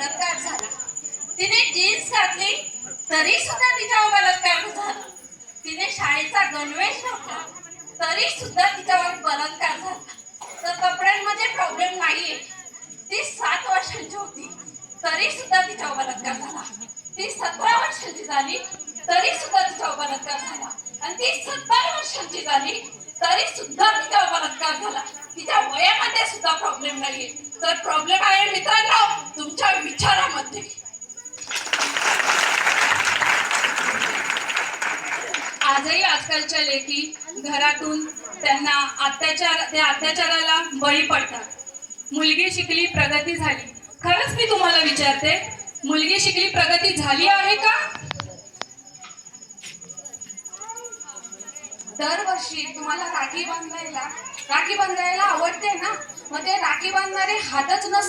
बलात्कार झाला. तिने जीन्स घातली तरी सुद्धा तिच्यावर बलात्कार झाला. तिने शाळेचा गणवेश घातला तरी सुद्धा तिच्यावर बलात्कार झाला. तर कपड्यांमध्ये प्रॉब्लेम नाहीये. ती सात वर्षांची होती तरी सुद्धा तिच्यावर बलात्कार झाला. ती सतरा वर्षांची झाली तरी सुद्धा तिच्यावर बलात्कार झाला. आणि ती सत्तर वर्षांची झाली तरी सुद्धा तिच्यावर बलात्कार झाला. तिच्या वयामध्ये सुद्धा प्रॉब्लेम नाहीये. तर प्रॉब्लेम तुमच्या विचारामध्ये. आजही आजकालच्या लेकी घरातून त्यांना अत्याचार त्या अत्याचाराला बळी पडतात. मुलगी शिकली प्रगती झाली. खरंच मी तुम्हाला विचारते मुलगी शिकली प्रगती झाली आहे का? दरवर्षी तुम्हाला राखी बांधायला राखी बांधायला आवडते ना? मग ते राखी बांधणारे हातच नसतात.